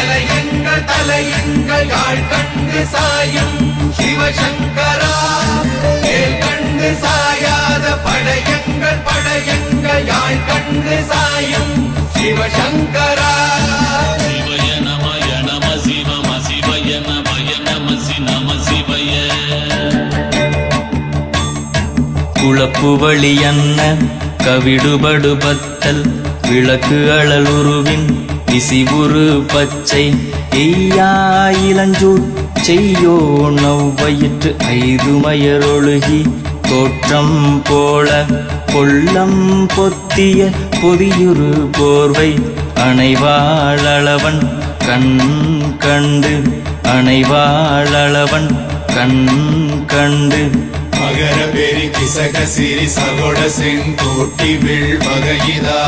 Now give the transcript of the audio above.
தலையங்கள் தலையங்கள் யாழ் கண்டு சாயும் சிவசங்கரா. மேல் கண்டு சாயாத படையங்கள் படையங்கள் யாழ் கண்டு சாயும் சிவசங்கரா. சிவய நமய நம சிவம சிவய நமய நம சி நம சிவய. குழப்பு வழியன்ன கவிடுபடு பத்தல் விளக்கு அழலுருவின் விசிவுரு பச்சை எய்யா இளஞ்சூர் செய்யோ நவ்வயிற்று ஐதுமயரொழுகி தோற்றம் போல கொள்ளம் பொத்திய பொதியுரு போர்வை அணைவாழவன் கண் கண்டு அணைவாழவன் கண் கண்டு. மகர பெரி கிசக சிறி சகோட செங்கோட்டி வில் வகையிதா